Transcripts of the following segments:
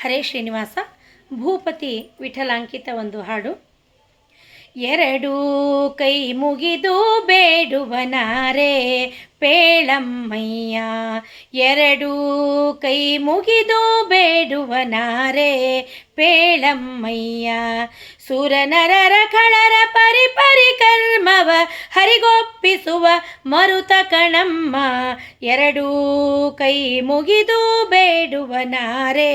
ಹರೇ ಶ್ರೀನಿವಾಸ, ಭೂಪತಿ ವಿಠಲಾಂಕಿತ ಒಂದು ಹಾಡು. ಎರಡೂ ಕೈ ಮುಗಿದು ಬೇಡುವನಾರೆ ಪೇಳಮ್ಮಯ್ಯ. ಎರಡೂ ಕೈ ಮುಗಿದು ಬೇಡುವನಾರೆ ಪೇಳಮ್ಮಯ್ಯ. ಸುರನರರ ಖಳರ ಪರಿಪರಿ ಪರಿ ಕರ್ಮವ ಹರಿಗೊಪ್ಪಿಸುವ ಮರುತ ಕಣಮ್ಮ, ಎರಡೂ ಕೈ ಮುಗಿದು ಬೇಡುವನಾರೆ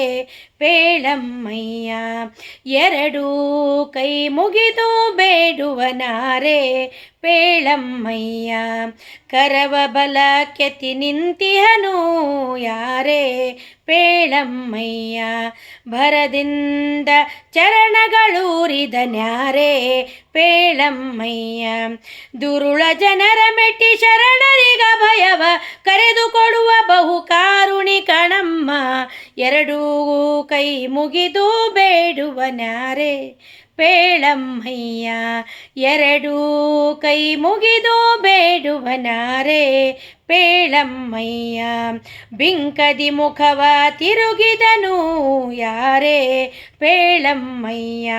ಪೇಳಮ್ಮಯ್ಯ ಎರಡೂ ಕೈ ಮುಗಿದು ಬೇಡುವನಾರೆ ಪೇಳಮ್ಮಯ್ಯ ಕರವ ಬಲ ಕೆತಿ ನಿಂತಿಹನು ಯಾರೇ ಪೇಳಮ್ಮಯ್ಯ ಭರದಿಂದ ಚರಣಗಳೂರಿದ ನ್ಯಾರೇ ಪೇಳಮ್ಮಯ್ಯ ದುರುಳ ಜನರ ಮೆಟ್ಟಿ ಶರಣರಿಗ ಭಯವ. ಕರೆದುಕೊಡುವ ಬಹು ಕಾರುಣಿ ಕಣಮ್ಮ. ಎರಡೂ ಕೈ ಮುಗಿದು ಬೇಡುವ ನ್ಯಾರೆ ಪೇಳಮ್ಮಯ್ಯ, ಎರಡೂ ಕೈ ಮುಗಿದು ಬೇಡುವನಾರೆ ಪೇಳಮ್ಮಯ್ಯ. ಬಿಂಕದಿ ಮುಖವ ತಿರುಗಿದನು ಯಾರೇ? ಪೇಳಮ್ಮಯ್ಯ.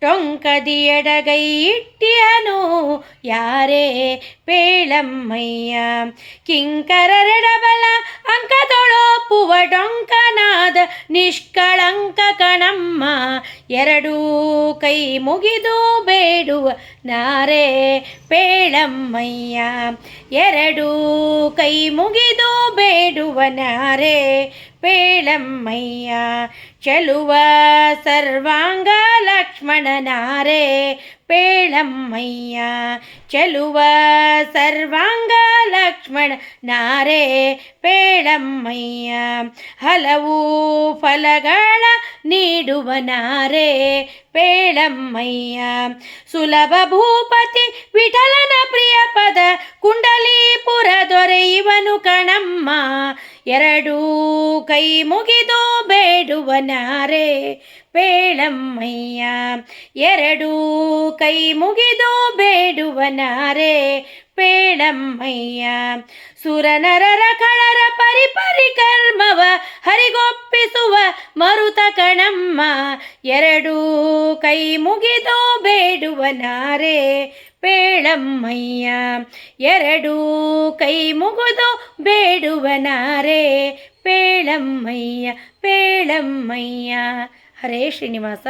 ಟೊಂಕದಿ ಎಡಗೈ ಇಟ್ಟಿಯನು ಯಾರೇ? ಪೇಳಮ್ಮಯ್ಯ. ಕಿಂಕರರೆಡಬಲ ಅಂಕದೊಳೊಪ್ಪುವ ಡೊಂಕನಾದ ನಿಷ್ಕಳಂಕ ಕಣಮ್ಮ. ಎರಡೂ ಕೈ ಮುಗಿದು ಬೇಡುವ ನಾರೇ? ಪೇಳಮ್ಮಯ್ಯ. ಎರಡೂ ಕೈ ಮುಗಿದು ಬೇಡುವನಾರೆ ಪೇಳಮ್ಮಯ್ಯ, ಚಲುವ ಸರ್ವಾಂಗ ಲಕ್ಷ್ಮಣನಾರೆ ಪೇಳಮ್ಮಯ್ಯ, ಚಲುವ ಸರ್ವಾಂಗ ಲಕ್ಷ್ಮಣ ನಾರೇ ಪೇಳಮ್ಮಯ್ಯ, ಹಲವು ಫಲಗಳ ನೀಡುವ ನಾರೇ ಪೇಳಮ್ಮಯ್ಯ, ಸುಲಭ ಭೂಪತಿ ವಿಠಲನ ಪ್ರಿಯ ಪದ ಕುಂಡಲೀಪುರ ದೊರೆಯುವನು ಕಣಮ್ಮ. ಎರಡೂ ಕೈ ಮುಗಿದು ಬೇಡುವನಾರೆ ಪೇಳಮ್ಮಯ್ಯ ಎರಡೂ ಕೈ ಮುಗಿದು ಬೇಡುವನಾರೆ ಪೇಳಮ್ಮಯ್ಯ ಸುರನರರ ಕಳರ ಪರಿ ಹರಿಗೊಪ್ಪಿಸುವ ಮರುತ ಕಣಮ್ಮ. ಎರಡೂ ಕೈ ಮುಗಿದು ಬೇಡುವ ನಾರೇ ಪೇಳಮ್ಮಯ್ಯ. ಎರಡೂ ಕೈ ಮುಗಿದು ಬೇಡುವ ನಾರೇ ಪೇಳಮ್ಮಯ್ಯ ಪೇಳಮ್ಮಯ್ಯ. ಹರೇ ಶ್ರೀನಿವಾಸ.